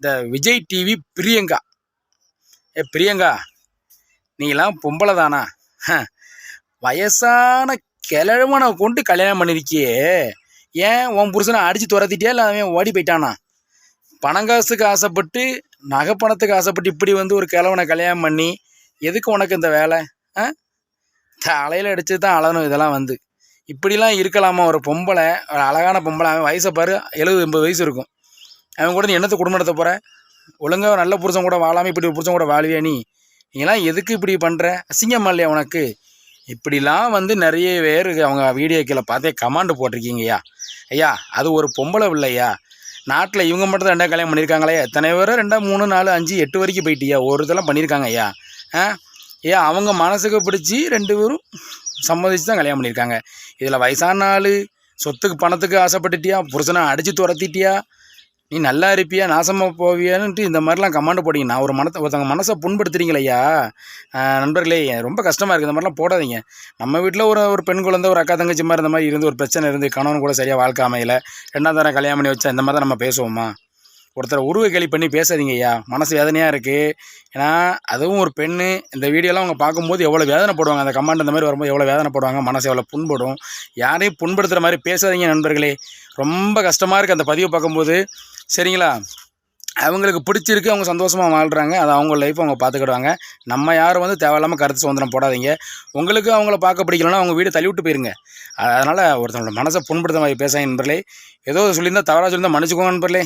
இந்த விஜய் டிவி பிரியங்கா. ஏ பிரியங்கா நீலாம் பொம்பளை தானா? வயசான கிழவனை கொண்டு கல்யாணம் பண்ணிருக்கியே. ஏன் உன் புருஷனை அடித்து துரத்திட்டியா? இல்லை அவன் ஓடி போயிட்டானா? பணங்காசுக்கு ஆசைப்பட்டு நகை பணத்துக்கு ஆசைப்பட்டு இப்படி வந்து ஒரு கிழவனை கல்யாணம் பண்ணி எதுக்கு உனக்கு இந்த வேலை? ஆ? தலையில் அடித்து தான் அழணும் இதெல்லாம் வந்து. இப்படிலாம் இருக்கலாமா? ஒரு பொம்பளை ஒரு அழகான பொம்பளை. அவன் வயசை பாரு எழுபது எண்பது வயசு இருக்கும். அவன் கூட நீ என்னத்தை குடும்பம் நடத்த போகிற ஒழுங்கா நல்ல புருஷன் கூட வாழாமல் இப்படி ஒரு புருஷன் கூட வாழ்வியா நீ? நீலாம் எதுக்கு இப்படி பண்ணுற அசிங்கம்மா இல்லையா உனக்கு? இப்படிலாம் வந்து நிறைய பேர் அவங்க வீடியோ கீழே பார்த்தே கமாண்டு போட்டிருக்கீங்கய்யா. ஐயா அது ஒரு பொம்பளை இல்லையா நாட்டில் இவங்க மட்டும் தான் ரெண்டா கல்யாணம் பண்ணியிருக்காங்களே. எத்தனை பேர்? ரெண்டா மூணு நாலு அஞ்சு எட்டு வரைக்கும் போயிட்டியா? ஒரு இதெல்லாம் பண்ணியிருக்காங்க ஐயா ஆ? ஏன் அவங்க மனசுக்கு பிடிச்சி ரெண்டு பேரும் சம்மதிச்சு தான் கல்யாணம் பண்ணியிருக்காங்க. இதில் வயசான ஆள் சொத்துக்கு பணத்துக்கு ஆசைப்பட்டுட்டியா? புருஷனை அடித்து துரத்திட்டியா? நீ நல்லா இருப்பியா நாசமாக போவியான்ட்டு இந்த மாதிரிலாம் கமாண்ட் போடுங்க. நான் ஒரு மனத்தை ஒருத்தவங்க மனசை புண்படுத்துறீங்களையா நண்பர்களே ரொம்ப கஷ்டமாக இருக்குது இந்த மாதிரிலாம் போடாதீங்க. நம்ம வீட்டில் ஒரு ஒரு பெண் குழந்தை ஒரு அக்கா தங்கச்சி மாதிரி இந்த மாதிரி இருந்து ஒரு பிரச்சனை இருந்து கணவன் கூட சரியாக வாழ்க்கை அமையல. ரெண்டாம் தரம் கல்யாணம் பண்ணி வச்சா இந்த மாதிரி தான் நம்ம பேசுவோமா? ஒருத்தரை உருவ கேள்வி பண்ணி பேசாதீங்க ஐயா. மனசு வேதனையாக இருக்குது ஏன்னா அதுவும் ஒரு பெண்ணு. இந்த வீடியோலாம் அவங்க பார்க்கும்போது எவ்வளோ வேதனைப்படுவாங்க அந்த கமாண்ட் அந்த மாதிரி வரும்போது எவ்வளோ வேதனைப்படுவாங்க மனசு எவ்வளோ புண்படும். யாரையும் புண்படுத்துகிற மாதிரி பேசாதீங்க நண்பர்களே. ரொம்ப கஷ்டமாக இருக்குது அந்த பதிவை பார்க்கும்போது சரிங்களா? அவங்களுக்கு பிடிச்சிருக்கு அவங்க சந்தோஷமாக வாழ்கிறாங்க அது அவங்க லைஃப் அவங்க பார்த்துக்கிடுவாங்க. நம்ம யாரும் வந்து தேவையில்லாமல் கருத்து சுதந்திரம் போடாதீங்க. உங்களுக்கு அவங்கள பார்க்க பிடிக்கலன்னா அவங்க வீடு தள்ளி விட்டு போயிருங்க. அதனால் ஒருத்தவங்களோட மனசை புண்படுத்த மாதிரி பேசாங்க நண்பர்களே. ஏதோ சொல்லியிருந்தால் தவறாக சொல்லியிருந்தால் மன்னிச்சுக்கோங்க நண்பர்களே.